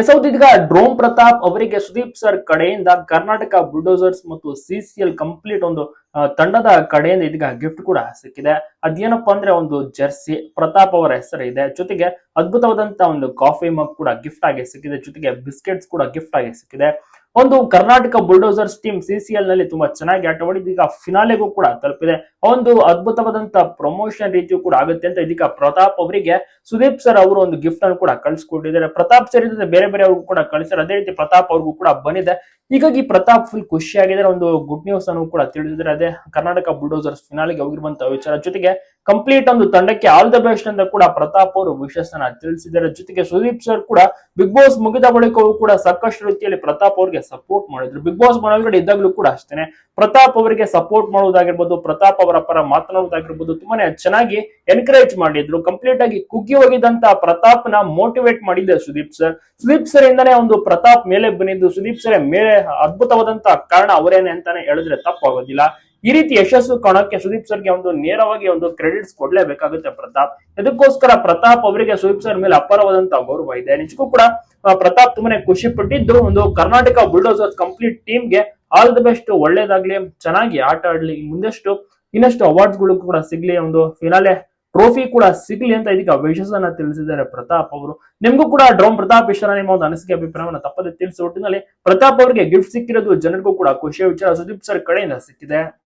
S ಇದೀಗ drone Pratap ಅವರಿಗೆ Sudeep sir ಕಡೆಯಿಂದ ಕರ್ನಾಟಕ ಬುಲ್ಡೋಸರ್ಸ್ ಮತ್ತು ಸಿಸಿಎಲ್ ಕಂಪ್ಲೀಟ್ ಒಂದು ತಂಡದ ಕಡೆಯಿಂದ ಇದೀಗ ಗಿಫ್ಟ್ ಕೂಡ ಸಿಕ್ಕಿದೆ. ಅದೇನಪ್ಪಾ ಅಂದ್ರೆ ಒಂದು ಜರ್ಸಿ ಪ್ರತಾಪ್ ಅವರ ಹೆಸರು ಇದೆ. ಜೊತೆಗೆ ಅದ್ಭುತವಾದಂತಹ ಒಂದು ಕಾಫಿ ಮಗ್ ಕೂಡ ಗಿಫ್ಟ್ ಆಗಿ ಸಿಕ್ಕಿದೆ. ಜೊತೆಗೆ ಬಿಸ್ಕೆಟ್ಸ್ ಕೂಡ ಗಿಫ್ಟ್ ಆಗಿ ಸಿಕ್ಕಿದೆ. ಒಂದು ಕರ್ನಾಟಕ ಬುಲ್ಡೋಸರ್ಸ್ ಟೀಮ್ ಸಿಸಿಎಲ್ನಲ್ಲಿ ತುಂಬಾ ಚೆನ್ನಾಗಿ ಆಟವಾಡಿ ಈಗ ಫಿನಾಲೆಗೂ ಕೂಡ ತಲುಪಿದೆ. ಒಂದು ಅದ್ಭುತವಾದಂತ ಪ್ರಮೋಷನ್ ರೀತಿಯೂ ಕೂಡ ಆಗುತ್ತೆ ಅಂತ ಇದೀಗ ಪ್ರತಾಪ್ ಅವರಿಗೆ. ಸುದೀಪ್ ಸರ್ ಅವರು ಒಂದು ಗಿಫ್ಟ್ ಅನ್ನು ಕೂಡ ಕಳಿಸ್ಕೊಟ್ಟಿದ್ದಾರೆ. ಪ್ರತಾಪ್ ಸರ್ ಇದ್ರೆ ಬೇರೆ ಬೇರೆ ಅವ್ರಿಗೂ ಕೂಡ ಕಳಿಸ್ತಾರೆ ಅದೇ ರೀತಿ ಪ್ರತಾಪ್ ಅವ್ರಿಗೂ ಕೂಡ ಬಂದಿದೆ. ಹೀಗಾಗಿ ಪ್ರತಾಪ್ ಫುಲ್ ಖುಷಿಯಾಗಿದ್ದಾರೆ ಒಂದು ಗುಡ್ ನ್ಯೂಸ್ ಅನ್ನು ಕೂಡ ತಿಳಿದಿದ್ದಾರೆ. ಅದೇ ಕರ್ನಾಟಕ ಬುಲ್ಡೋಸರ್ಸ್ ಫಿನಾಲಿಗೆ ಹೋಗಿರುವಂತಹ ವಿಚಾರ ಜೊತೆಗೆ ಕಂಪ್ಲೀಟ್ ಒಂದು ತಂಡಕ್ಕೆ ಆಲ್ ದ ಬೆಸ್ಟ್ ಅಂತ ಕೂಡ ಪ್ರತಾಪ್ ಅವರು ವಿಶೇಷನ ತಿಳಿಸಿದ್ದಾರೆ. ಜೊತೆಗೆ ಸುದೀಪ್ ಸರ್ ಕೂಡ ಬಿಗ್ ಬಾಸ್ ಮುಗಿದ ಬಳಿಕವೂ ಕೂಡ ಸಾಕಷ್ಟು ರೀತಿಯಲ್ಲಿ ಪ್ರತಾಪ್ ಅವರಿಗೆ ಸಪೋರ್ಟ್ ಮಾಡಿದ್ರು. ಬಿಗ್ ಬಾಸ್ ಮನೆಯೊಳಗಡೆ ಇದ್ದಾಗಲೂ ಕೂಡ ಅಷ್ಟೇನೆ. ಪ್ರತಾಪ್ ಅವರಿಗೆ ಸಪೋರ್ಟ್ ಮಾಡುವುದಾಗಿರ್ಬೋದು, ಪ್ರತಾಪ್ ಅವರ ಪರ ಮಾತನಾಡುವುದಾಗಿರ್ಬೋದು ತುಂಬಾನೇ ಚೆನ್ನಾಗಿ ಎನ್ಕರೇಜ್ ಮಾಡಿದ್ರು. ಕಂಪ್ಲೀಟ್ ಆಗಿ ಕುಗ್ಗಿ ಹೋಗಿದ್ದಂತ ಪ್ರತಾಪ್ನ ಮೋಟಿವೇಟ್ ಮಾಡಿದ್ದೆ ಸುದೀಪ್ ಸರ್ ಸುದೀಪ್ ಸರ್ ಇಂದಾನೆ ಒಂದು ಪ್ರತಾಪ್ ಮೇಲೆ ಬಂದಿದ್ದು. ಸುದೀಪ್ ಸರ್ ಮೇಲೆ ಅದ್ಭುತವಾದಂತಹ ಕಾರಣ ಅವರೇನೆ ಅಂತಾನೆ ಹೇಳಿದ್ರೆ ತಪ್ಪಾಗೋದಿಲ್ಲ. ಈ ರೀತಿ ಯಶಸ್ಸು ಕಾಣೋಕೆ ಸುದೀಪ್ ಸರ್ಗೆ ಒಂದು ನೇರವಾಗಿ ಒಂದು ಕ್ರೆಡಿಟ್ಸ್ ಕೊಡ್ಲೇಬೇಕಾಗುತ್ತೆ ಪ್ರತಾಪ್. ಇದಕ್ಕೋಸ್ಕರ ಪ್ರತಾಪ್ ಅವರಿಗೆ ಸುದೀಪ್ ಸರ್ ಮೇಲೆ ಅಪಾರವಾದಂತ ಗೌರವ ಇದೆ. ನಿಜಕ್ಕೂ ಕೂಡ ಪ್ರತಾಪ್ ತುಂಬಾನೇ ಖುಷಿ ಪಟ್ಟಿದ್ದು ಒಂದು ಕರ್ನಾಟಕ ಬುಲ್ಡೋಸರ್ ಕಂಪ್ಲೀಟ್ ಟೀಮ್ಗೆ ಆಲ್ ದಿ ಬೆಸ್ಟ್ ಒಳ್ಳೇದಾಗ್ಲಿ, ಚೆನ್ನಾಗಿ ಆಟ ಆಡ್ಲಿ. ಮುಂದಷ್ಟು ಇನ್ನಷ್ಟು ಅವಾರ್ಡ್ಸ್ಗಳು ಕೂಡ ಸಿಗ್ಲಿ. ಒಂದು ಫಿನಾಲೆ ಟ್ರೋಫಿ ಕೂಡ ಸಿಗ್ಲಿ ಅಂತ ಇದೀಗ ವಿಶೇಷನ ತಿಳಿಸಿದ್ದಾರೆ ಪ್ರತಾಪ್ ಅವರು. ನಿಮ್ಗೂ ಕೂಡ ಡ್ರೋಮ್ ಪ್ರತಾಪ್ ಇಷ್ಟ ನಿಮ್ಮ ಒಂದು ಅನಿಸಿಕೆ, ಅಭಿಪ್ರಾಯವನ್ನು ತಪ್ಪದೆ ತಿಳಿಸಿ. ಒಟ್ಟಿನಲ್ಲಿ ಪ್ರತಾಪ್ ಅವರಿಗೆ ಗಿಫ್ಟ್ ಸಿಕ್ಕಿರೋದು ಜನರಿಗೂ ಕೂಡ ಖುಷಿಯ ವಿಚಾರ ಸುದೀಪ್ ಸರ್ ಕಡೆಯಿಂದ ಸಿಕ್ಕಿದೆ.